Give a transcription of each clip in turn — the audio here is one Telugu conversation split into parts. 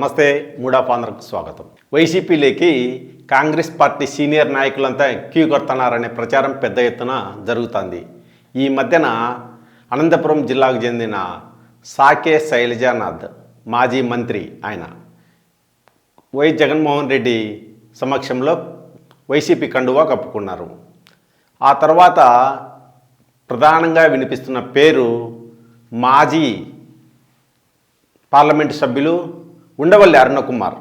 నమస్తే మూడాపాంధ్రకు స్వాగతం. వైసీపీలోకి కాంగ్రెస్ పార్టీ సీనియర్ నాయకులంతా క్యూ కొడుతున్నారనే ప్రచారం పెద్ద ఎత్తున జరుగుతుంది. ఈ మధ్యన అనంతపురం జిల్లాకు చెందిన సాకే శైలజానాథ్ మాజీ మంత్రి ఆయన వై జగన్మోహన్ రెడ్డి సమక్షంలో వైసీపీ కండువా కప్పుకున్నారు. ఆ తర్వాత ప్రధానంగా వినిపిస్తున్న పేరు మాజీ పార్లమెంటు సభ్యులు ఉండవల్లి అరుణకుమార్.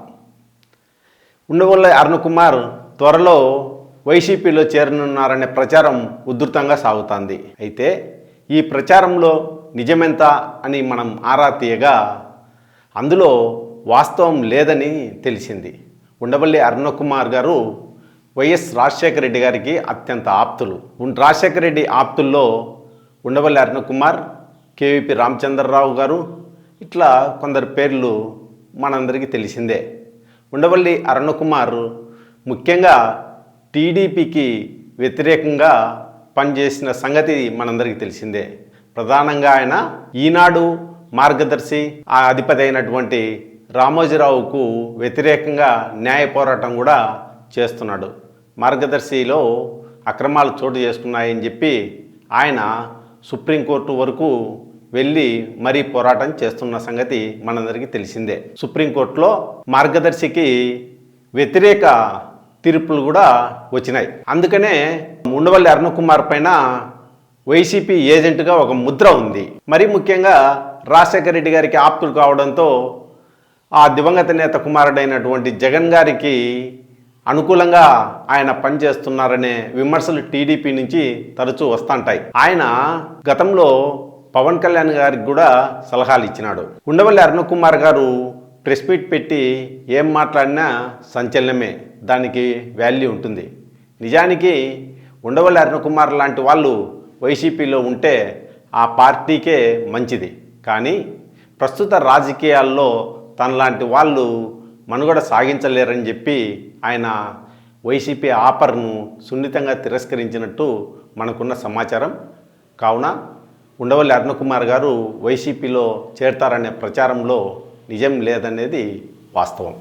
ఉండవల్లి అరుణకుమార్ త్వరలో వైసీపీలో చేరనున్నారనే ప్రచారం ఉధృతంగా సాగుతోంది. అయితే ఈ ప్రచారంలో నిజమెంత అని మనం ఆరా తీయగా అందులో వాస్తవం లేదని తెలిసింది. ఉండవల్లి అరుణకుమార్ గారు వైఎస్ రాజశేఖర రెడ్డి గారికి అత్యంత ఆప్తులు. రాజశేఖర రెడ్డి ఆప్తుల్లో ఉండవల్లి అరుణకుమార్ కేవీపీ రామచంద్రరావు గారు ఇట్లా కొందరు పేర్లు మనందరికీ తెలిసిందే. ఉండవల్లి అరుణకుమార్ ముఖ్యంగా టీడీపీకి వ్యతిరేకంగా పనిచేసిన సంగతి మనందరికీ తెలిసిందే. ప్రధానంగా ఆయన ఈనాడు మార్గదర్శి ఆ అధిపతి అయినటువంటి రామోజీరావుకు వ్యతిరేకంగా న్యాయ పోరాటం కూడా చేస్తున్నాడు. మార్గదర్శిలో అక్రమాలు చోటు చేసుకున్నాయని చెప్పి ఆయన సుప్రీంకోర్టు వరకు వెళ్ళి మరీ పోరాటం చేస్తున్న సంగతి మనందరికీ తెలిసిందే. సుప్రీంకోర్టులో మార్గదర్శికి వ్యతిరేక తీర్పులు కూడా వచ్చినాయి. అందుకనే ఉండవల్లి అరుణకుమార్ పైన వైసీపీ ఏజెంట్గా ఒక ముద్ర ఉంది. మరీ ముఖ్యంగా రాజశేఖర రెడ్డి గారికి ఆప్తులు కావడంతో ఆ దివంగత నేత కుమారుడైనటువంటి జగన్ గారికి అనుకూలంగా ఆయన పనిచేస్తున్నారనే విమర్శలు టీడీపీ నుంచి తరచూ వస్తుంటాయి ఆయన గతంలో పవన్ కళ్యాణ్ గారికి కూడా సలహాలు ఇచ్చినాడు. ఉండవల్లి అరుణకుమార్ గారు ప్రెస్ మీట్ పెట్టి ఏం మాట్లాడినా సంచలనమే దానికి వాల్యూ ఉంటుంది. నిజానికి ఉండవల్లి అరుణకుమార్ లాంటి వాళ్ళు వైసీపీలో ఉంటే ఆ పార్టీకే మంచిది. కానీ ప్రస్తుత రాజకీయాల్లో తనలాంటి వాళ్ళు మనుగడ సాగించలేరని చెప్పి ఆయన వైసీపీ ఆఫర్ను సున్నితంగా తిరస్కరించినట్టు మనకున్న సమాచారం. కావున ఉండవల్లి అరుణకుమార్ గారు వైసీపీలో చేరతారనే ప్రచారంలో నిజం లేదనేది వాస్తవం.